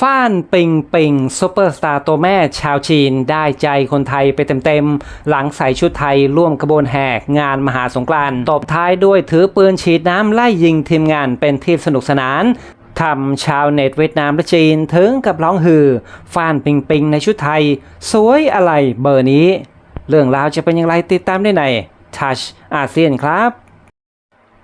ฟ้านปิงปิงซูเปอร์สตาร์ตัวแม่ชาวจีนได้ใจคนไทยไปเต็มๆ หลังใส่ชุดไทยร่วมขบวนแห่งานมหาสงกรานต์ตบท้ายด้วยถือปืนฉีดน้ำไล่ยิงทีมงานเป็นที่สนุกสนานทำชาวเน็ตเวียดนามและจีนถึงกับร้องฮือฟ้านปิงปิงในชุดไทย สวยอะไรเบอร์นี้ เรื่องราวจะเป็นอย่างไรติดตามได้ใน Touch อาเซียนครับ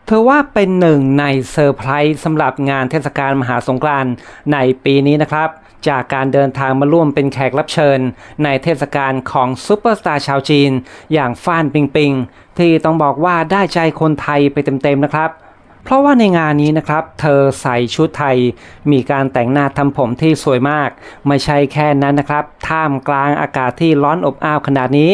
เธอว่าเป็นหนึ่งในเซอร์ไพรส์สำหรับงานเทศกาลมหาสงกรานต์ในปีนี้นะครับ จากการเดินทางมาร่วมเป็นแขกรับเชิญ ในเทศกาลของซูเปอร์สตาร์ชาวจีน อย่างฟานปิงปิง ที่ต้องบอกว่าได้ใจคนไทยไปเต็มๆนะครับ เพราะว่าในงานนี้นะครับ เธอใส่ชุดไทย มีการแต่งหน้าทำผมที่สวยมาก ไม่ใช่แค่นั้นนะครับ ท่ามกลางอากาศที่ร้อนอบอ้าวขนาดนี้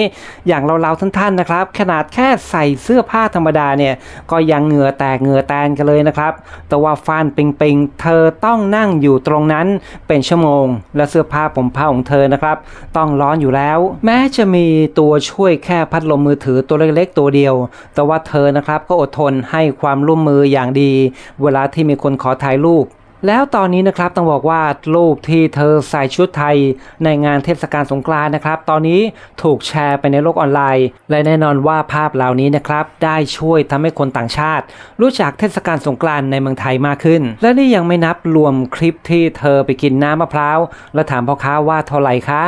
อย่างเราๆท่านๆนะครับ ขนาดแค่ใส่เสื้อผ้าธรรมดาเนี่ย ก็ยังเหงื่อแตกเหงื่อแตนกันเลยนะครับ แต่ว่าฟานปิงปิงเธอต้องนั่งอยู่ตรงนั้นเป็นชั่วโมง และเสื้อผ้าผมผ้าของเธอนะครับ ต้องร้อนอยู่แล้ว แม้จะมีตัวช่วยแค่พัดลมมือถือตัวเล็กๆตัวเดียว แต่ว่าเธอนะครับก็อดทนให้ความร่วมมืออย่างดี เวลาที่มีคนขอถ่ายรูป แล้วตอนนี้นะครับต้องบอกว่ารูปที่เธอใส่ชุดไทย ในงานเทศกาลสงกรานต์นะครับ ตอนนี้ถูกแชร์ไปในโลกออนไลน์ และแน่นอนว่าภาพเหล่านี้นะครับ ได้ช่วยทำให้คนต่างชาติ รู้จักเทศกาลสงกรานต์ในเมืองไทยมากขึ้น และนี่ยังไม่นับรวมคลิปที่เธอไปกินน้ำมะพร้าวและถามพ่อค้าว่าเท่าไหร่คะ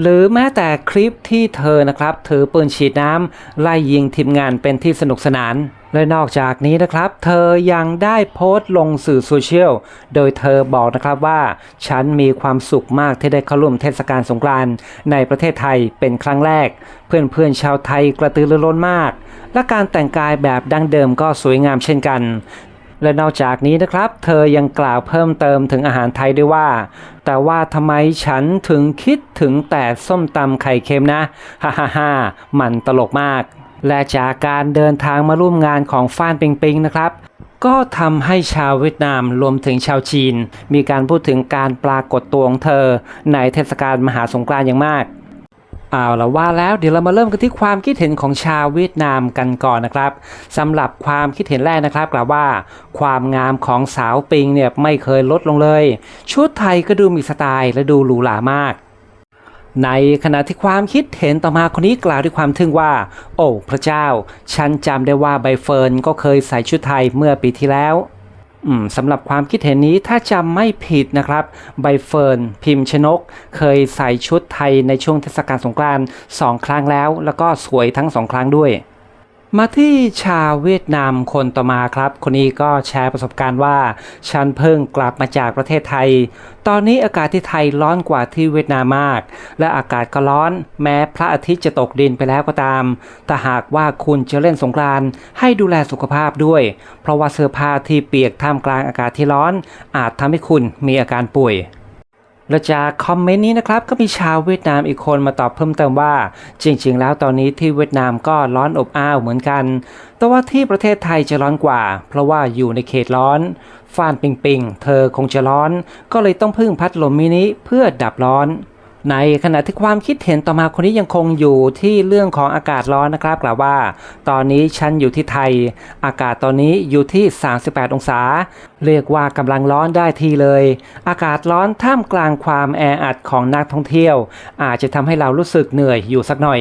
หรือแม้แต่คลิปที่เธอนะครับถือปืนฉีดน้ำไล่ยิงทีมงานเป็นที่สนุกสนาน และนอกจากนี้นะครับ เธอยังได้โพสต์ลงสื่อโซเชียล โดยเธอบอกนะครับว่า ฉันมีความสุขมากที่ได้เข้าร่วมเทศกาลสงกรานต์ในประเทศไทยเป็นครั้งแรก เพื่อนๆชาวไทยกระตือรือร้นมาก และการแต่งกายแบบดั้งเดิมก็สวยงามเช่นกันและนอกจากนี้นะครับ เธอยังกล่าวเพิ่มเติมถึงอาหารไทยด้วยว่า แต่ว่าทำไมฉันถึงคิดถึงแต่ส้มตำไข่เค็มนะ ฮ่าฮ่าฮ่ามันตลกมาก และจากการเดินทางมาร่วมงานของฟ้านปิงปิงนะครับ ก็ทำให้ชาวเวียดนามรวมถึงชาวจีน มีการพูดถึงการปรากฏตัวของเธอ ในเทศกาลมหาสงกรานต์อย่างมากเอาละว่าแล้วเดี๋ยวเรามาเริ่มกันที่ความคิดเห็นของชาวเวียดนามกันก่อนนะครับสำหรับความคิดเห็นแรกนะครับกล่าวว่า ความงามของสาวปิงเนี่ยไม่เคยลดลงเลย ชุดไทยก็ดูมีสไตล์และดูหรูหรามาก ในขณะที่ความคิดเห็นต่อมาคนนี้กล่าวด้วยความทึ่งว่า โอ้ พระเจ้า ฉันจำได้ว่าใบเฟิร์นก็เคยใส่ชุดไทยเมื่อปีที่แล้วสำหรับความคิดเห็นนี้ถ้าจำไม่ผิดนะครับ ใบเฟิร์นพิมพ์ชนก เคยใส่ชุดไทยในช่วงเทศกาลสงกรานต์สองครั้งแล้ว แล้วก็สวยทั้งสองครั้งด้วย มาที่ชาวเวียดนามคนต่อมาครับ คนนี้ก็แชร์ประสบการณ์ว่า ฉันเพิ่งกลับมาจากประเทศไทย ตอนนี้อากาศที่ไทยร้อนกว่าที่เวียดนามมาก และอากาศก็ร้อน แม้พระอาทิตย์จะตกดินไปแล้วก็ตาม แต่หากว่าคุณจะเล่นสงกรานต์ให้ดูแลสุขภาพด้วย เพราะว่าเสื้อผ้าที่เปียกท่ามกลางอากาศที่ร้อน อาจทำให้คุณมีอาการป่วย และจากคอมเมนต์นี้นะครับก็มีชาวเวียดนามอีกคนมาตอบเพิ่มเติมว่า จริง ๆ แล้วตอนนี้ที่เวียดนามก็ร้อนอบอ้าวเหมือนกัน แต่ว่าที่ประเทศไทยจะร้อนกว่า เพราะว่าอยู่ในเขตร้อนฟ้านปิงปิงเธอคงจะร้อน ก็เลยต้องพึ่งพัดลมมินิเพื่อดับร้อน ในขณะที่ความคิดเห็นต่อมาคนนี้ยังคงอยู่ที่เรื่องของอากาศร้อนนะครับกล่าวว่า ตอนนี้ฉันอยู่ที่ไทย อากาศตอนนี้อยู่ที่ 38 องศา เรียกว่ากำลังร้อนได้ทีเลย อากาศร้อนท่ามกลางความแออัดของนักท่องเที่ยว อาจจะทำให้เรารู้สึกเหนื่อยอยู่สักหน่อย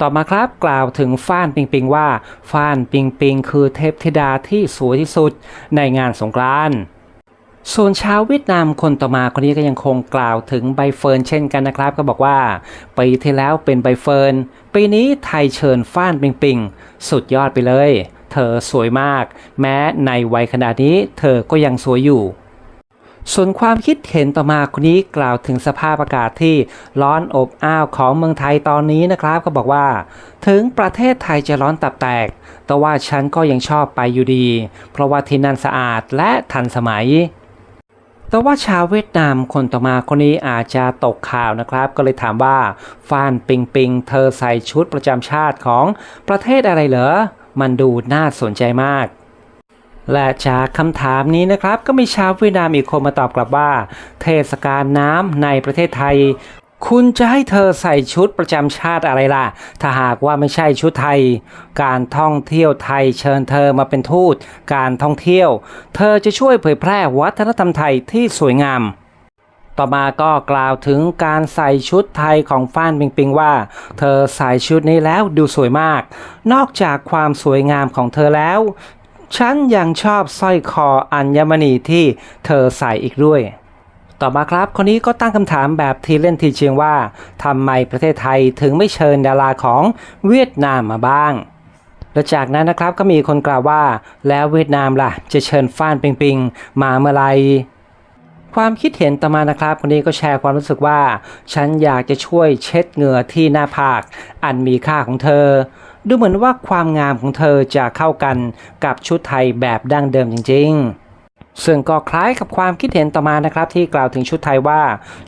ต่อมาครับกล่าวถึงฟ้านปิงปิงว่าฟ้านปิงปิงคือเทพธิดาที่สวยที่สุดในงานสงกรานต์ ส่วนชาวเวียดนามคนต่อมาคนนี้ก็ยังคงกล่าวถึงใบเฟิร์นเช่นกันนะครับ ก็บอกว่าปีที่แล้วเป็นใบเฟิร์นปีนี้ไทยเชิญฟ้านปิงปิงสุดยอดไปเลย เธอสวยมาก แม้ในวัยขนาดนี้เธอก็ยังสวยอยู่ ส่วนความคิดเห็นต่อมาคนนี้กล่าวถึงสภาพอากาศที่ร้อนอบอ้าวของเมืองไทยตอนนี้นะครับ ก็บอกว่า ถึงประเทศไทยจะร้อนตับแตก แต่ว่าฉันก็ยังชอบไปอยู่ดี เพราะว่าที่นั่นสะอาดและทันสมัย แต่ว่าชาวเวียดนามคนต่อมาคนนี้อาจจะตกข่าวนะครับ ก็เลยถามว่าฟ้านปิงปิงเธอใส่ชุดประจำชาติของประเทศอะไรเหรอ มันดูน่าสนใจมากและจากคำถามนี้นะครับ ก็มีชาวเวียดนามอีกคนมาตอบกลับว่า เทศกาลน้ำในประเทศไทย คุณจะให้เธอใส่ชุดประจำชาติอะไรล่ะ ถ้าหากว่าไม่ใช่ชุดไทย การท่องเที่ยวไทยเชิญเธอมาเป็นทูต การท่องเที่ยว เธอจะช่วยเผยแพร่วัฒนธรรมไทยที่สวยงาม ต่อมาก็กล่าวถึงการใส่ชุดไทยของฟ้านปิงปิงว่า เธอใส่ชุดนี้แล้วดูสวยมาก นอกจากความสวยงามของเธอแล้ว ฉันยังชอบสร้อยคออัญมณีที่เธอใส่อีกด้วย ต่อมาครับ คนนี้ก็ตั้งคำถามแบบทีเล่นทีเชียงว่าทำไมประเทศไทยถึงไม่เชิญดาราของเวียดนามมาบ้าง และจากนั้นนะครับก็มีคนกล่าวว่า แล้วเวียดนามล่ะ จะเชิญฟ้านปิงปิงมาเมื่อไหรความคิดเห็นต่อมานะครับคนนี้ก็แชร์ความรู้สึกว่า ฉันอยากจะช่วยเช็ดเหงื่อที่หน้าผาก อันมีค่าของเธอ ดูเหมือนว่าความงามของเธอจะเข้ากันกับชุดไทยแบบดั้งเดิมจริงๆ ซึ่งก็คล้ายกับความคิดเห็นต่อมานะครับ ที่กล่าวถึงชุดไทยว่า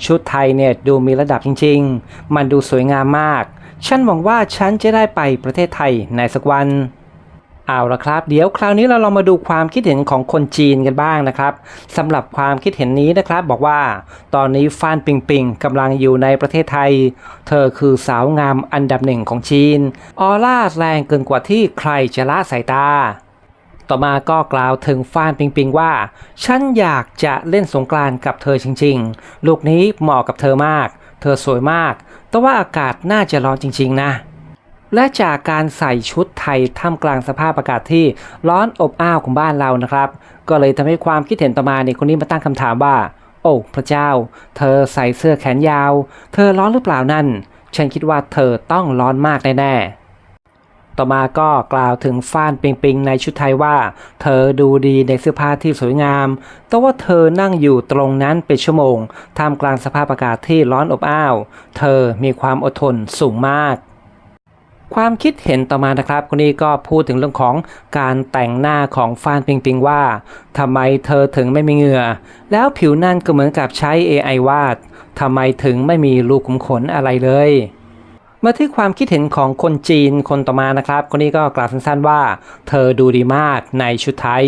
ชุดไทยเนี่ยดูมีระดับจริง ๆ มันดูสวยงามมาก ฉันหวังว่าฉันจะได้ไปประเทศไทยในสักวันเอาละครับ เดี๋ยวคราวนี้เราลองมาดูความคิดเห็นของคนจีนกันบ้างนะครับสำหรับความคิดเห็นนี้นะครับ บอกว่า ตอนนี้ฟานปิงปิงกำลังอยู่ในประเทศไทย เธอคือสาวงามอันดับหนึ่งของจีนออร่าแรงเกินกว่าที่ใครจะละสายตา ต่อมาก็กล่าวถึงฟานปิงปิงว่า ฉันอยากจะเล่นสงกรานต์กับเธอจริงๆ ลูกนี้เหมาะกับเธอมาก เธอสวยมาก แต่ว่าอากาศน่าจะร้อนจริง ๆ นะ และจากการใส่ชุดไทยท่ามกลางสภาพอากาศที่ร้อนอบอ้าวของบ้านเรานะครับ ก็เลยทำให้ความคิดเห็นต่อมาเนี่ยคนนี้มาตั้งคำถามว่า โอ้พระเจ้า เธอใส่เสื้อแขนยาว เธอร้อนหรือเปล่านั่น ฉันคิดว่าเธอต้องร้อนมากแน่ๆ ต่อมาก็กล่าวถึงฟ้านปิงปิงในชุดไทยว่า เธอดูดีในเสื้อผ้าที่สวยงาม แต่ว่าเธอนั่งอยู่ตรงนั้นเป็นชั่วโมง ท่ามกลางสภาพอากาศที่ร้อนอบอ้าว เธอมีความอดทนสูงมากความคิดเห็นต่อมานะครับคนนี้ก็พูดถึงเรื่องของการแต่งหน้าของฟานปิงปิงว่าทำไมเธอถึงไม่มีเหงื่อ แล้วผิวนั่นก็เหมือนกับใช้ AI วาดทำไมถึงไม่มีรูขุมขนอะไรเลย มาที่ความคิดเห็นของคนจีนคนต่อมานะครับ คนนี้ก็กล่าวสั้นๆว่า เธอดูดีมากในชุดไทย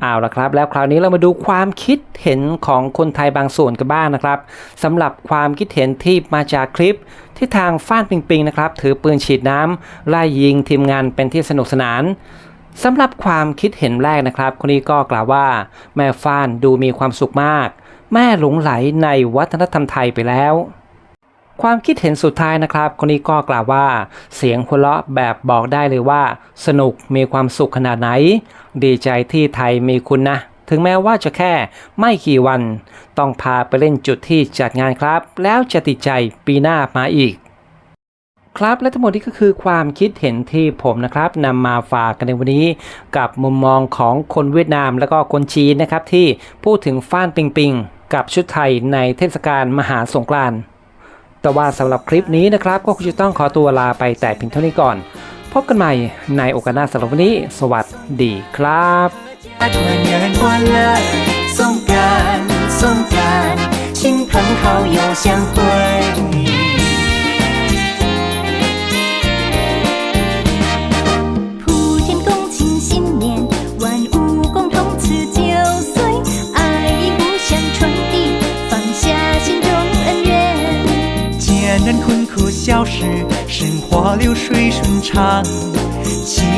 เอาละครับ แล้วคราวนี้เรามาดูความคิดเห็นของคนไทยบางส่วนกันบ้างนะครับสำหรับความคิดเห็นที่มาจากคลิปที่ทางฟ้านปิงปิงนะครับ ถือปืนฉีดน้ำไล่ยิงทีมงานเป็นที่สนุกสนานสำหรับความคิดเห็นแรกนะครับ คนนี้ก็กล่าวว่า แม่ฟ้านดูมีความสุขมาก แม่หลงไหลในวัฒนธรรมไทยไปแล้ว ความคิดเห็นสุดท้ายนะครับ คนนี้ก็กล่าวว่า เสียงหัวเราะแบบบอกได้เลยว่า สนุกมีความสุขขนาดไหน ดีใจที่ไทยมีคุณนะ ถึงแม้ว่าจะแค่ไม่กี่วัน ต้องพาไปเล่นจุดที่จัดงานครับ แล้วจะติดใจปีหน้ามาอีกครับและทั้งหมดนี้ก็คือความคิดเห็นที่ผมนะครับนำมาฝากกันในวันนี้ กับมุมมองของคนเวียดนามและก็คนจีนนะครับที่พูดถึงฟ้านปิงปิง กับชุดไทยในเทศกาลมหาสงกรานต์ ก็ว่าสำหรับคลิปนี้นะครับ ก็คงจะต้องขอตัวลาไปแต่เพียงเท่านี้ก่อน พบกันใหม่ในโอกาสหน้าสำหรับวันนี้ สวัสดีครับชิงพังเขาโยเสีย 唱起